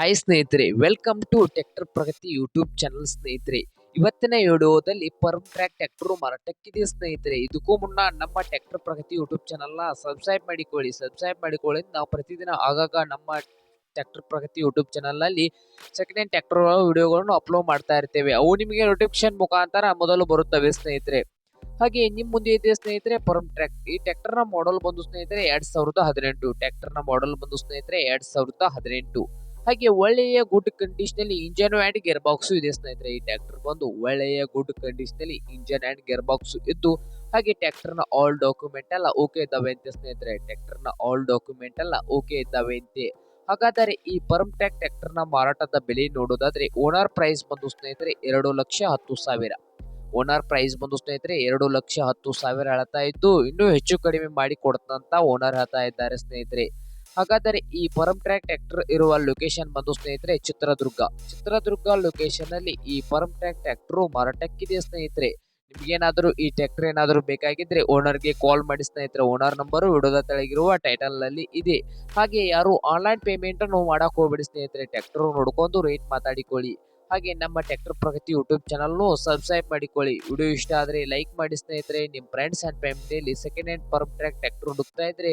Hi ಸ್ನೇಹಿತರೆ welcome to tractor Pragati YouTube channel ಸ್ನೇಹಿತರೆ. ಇವತ್ತಿನ ವಿಡಿಯೋದಲ್ಲಿ ಪರ್ಮ್ ಟ್ರ್ಯಾಕ್ ಟ್ರ್ಯಾಕ್ಟರ್ ಮಾರಾಟಕ್ಕಿದೆ ಸ್ನೇಹಿತರೆ. ಇದಕ್ಕೂ ಮುನ್ನ ನಮ್ಮ ಟ್ರ್ಯಾಕ್ಟರ್ ಪ್ರಗತಿ ಯೂಟ್ಯೂಬ್ ಚಾನಲ್ನ ಸಬ್ಸ್ಕ್ರೈಬ್ ಮಾಡಿಕೊಳ್ಳಿ. ಸಬ್ಸ್ಕ್ರೈಬ್ ಮಾಡಿಕೊಳ್ಳಿ. ನಾವು ಪ್ರತಿದಿನ ಆಗಾಗ ನಮ್ಮ ಟ್ರ್ಯಾಕ್ಟರ್ ಪ್ರಗತಿ ಯೂಟ್ಯೂಬ್ ಚಾನಲ್ನಲ್ಲಿ ಸೆಕೆಂಡ್ ಹ್ಯಾಂಡ್ ಟ್ರ್ಯಾಕ್ಟರ್ ವಿಡಿಯೋಗಳನ್ನು ಅಪ್ಲೋಡ್ ಮಾಡ್ತಾ ಇರ್ತೇವೆ. ಅವು ನಿಮಗೆ ನೋಟಿಫಿಕೇಶನ್ ಮುಖಾಂತರ ಮೊದಲು ಬರುತ್ತವೆ ಸ್ನೇಹಿತರೆ. ಹಾಗೆ ನಿಮ್ಮ ಮುಂದೆ ಇದೆ ಸ್ನೇಹಿತರೆ ಪರ್ಮ್ ಟ್ರ್ಯಾಕ್ ಈ ಟ್ರ್ಯಾಕ್ಟರ್ನ ಮಾಡೆಲ್ ಬಂದು ಸ್ನೇಹಿತರೆ, ಎರಡ್ ಸಾವಿರದ ಹದಿನೆಂಟು. ಟ್ರ್ಯಾಕ್ಟರ್ನ ಮಾಡೆಲ್ ಬಂದು ಸ್ನೇಹಿತರೆ, ಎರಡ್ ಸಾವಿರದ ಹದಿನೆಂಟು. ಹಾಗೆ ಒಳ್ಳೆಯ ಗುಡ್ ಕಂಡೀಷನ್ ಅಲ್ಲಿ ಇಂಜನ್ ಅಂಡ್ ಗೇರ್ ಬಾಕ್ಸ್ ಇದೆ ಸ್ನೇಹಿತರೆ. ಈ ಟ್ರ್ಯಾಕ್ಟರ್ ಬಂದು ಒಳ್ಳೆಯ ಗುಡ್ ಕಂಡೀಷನ್ ಅಲ್ಲಿ ಇಂಜನ್ ಅಂಡ್ ಗೇರ್ ಬಾಕ್ಸ್ ಇದ್ದು, ಹಾಗೆ ಟ್ರ್ಯಾಕ್ಟರ್ನ ಆಲ್ ಡಾಕ್ಯುಮೆಂಟ್ ಎಲ್ಲ ಓಕೆ ಇದ್ದಾವೆ ಅಂತೆ ಸ್ನೇಹಿತರೆ. ಟ್ರ್ಯಾಕ್ಟರ್ನ ಆಲ್ ಡಾಕ್ಯುಮೆಂಟ್ ಎಲ್ಲ ಓಕೆ ಇದ್ದಾವೆ ಅಂತೆ. ಹಾಗಾದರೆ ಈ ಪರ್ಮ್ ಟ್ಯಾಕ್ ಟ್ರ್ಯಾಕ್ಟರ್ನ ಮಾರಾಟದ ಬೆಲೆ ನೋಡೋದಾದ್ರೆ ಓನರ್ ಪ್ರೈಸ್ ಬಂದು ಸ್ನೇಹಿತರೆ ಎರಡು ಲಕ್ಷ ಹತ್ತು ಸಾವಿರ. ಓನರ್ ಪ್ರೈಸ್ ಬಂದು ಸ್ನೇಹಿತರೆ ಎರಡು ಲಕ್ಷ ಹತ್ತು ಸಾವಿರ ಹೇಳ್ತಾ ಇದ್ದು, ಇನ್ನೂ ಹೆಚ್ಚು ಕಡಿಮೆ ಮಾಡಿ ಕೊಡ್ತಂತ ಓನರ್ ಹೇಳ್ತಾ ಇದ್ದಾರೆ ಸ್ನೇಹಿತರೆ. ಹಾಗಾದರೆ ಈ ಪರಮ್ ಟ್ರ್ಯಾಕ್ ಟ್ರ್ಯಾಕ್ಟರ್ ಇರುವ ಲೊಕೇಶನ್ ಬಂದು ಸ್ನೇಹಿತರೆ ಚಿತ್ರದುರ್ಗ. ಚಿತ್ರದುರ್ಗ ಲೊಕೇಶನ್ ಅಲ್ಲಿ ಈ ಪರಮ್ ಟ್ರ್ಯಾಕ್ ಟ್ರ್ಯಾಕ್ಟರ್ ಮಾರಾಟಕ್ಕಿದೆ ಸ್ನೇಹಿತರೆ? ನಿಮ್ಗೇನಾದರೂ ಈ ಟ್ರ್ಯಾಕ್ಟರ್ ಏನಾದರೂ ಬೇಕಾಗಿದ್ರೆ ಓನರ್ಗೆ ಕಾಲ್ ಮಾಡಿ ಸ್ನೇಹಿತರೆ. ಓನರ್ ನಂಬರು ವಿಡಿಯೋದ ತೆಳಗಿರುವ ಟೈಟಲ್ನಲ್ಲಿ ಇದೆ. ಹಾಗೆ ಯಾರು ಆನ್ಲೈನ್ ಪೇಮೆಂಟ್ ಅನ್ನು ಮಾಡಕ್ ಹೋಗ್ಬೇಡಿ ಸ್ನೇಹಿತರೆ. ಟ್ರ್ಯಾಕ್ಟರ್ ನೋಡ್ಕೊಂಡು ರೇಟ್ ಮಾತಾಡಿಕೊಳ್ಳಿ. ಹಾಗೆ ನಮ್ಮ ಟ್ರ್ಯಾಕ್ಟರ್ ಪ್ರಗತಿ ಯೂಟ್ಯೂಬ್ ಚಾನಲ್ನು ಸಬ್ಸ್ಕ್ರೈಬ್ ಮಾಡಿಕೊಳ್ಳಿ. ವಿಡಿಯೋ ಇಷ್ಟ ಆದರೆ ಲೈಕ್ ಮಾಡಿ ಸ್ನೇಹಿತರೆ. ನಿಮ್ಮ ಫ್ರೆಂಡ್ಸ್ ಆ್ಯಂಡ್ ಫ್ಯಾಮಿಲಿಯಲ್ಲಿ second hand perm track tractor ಹುಡುಕ್ತಾ ಇದ್ರೆ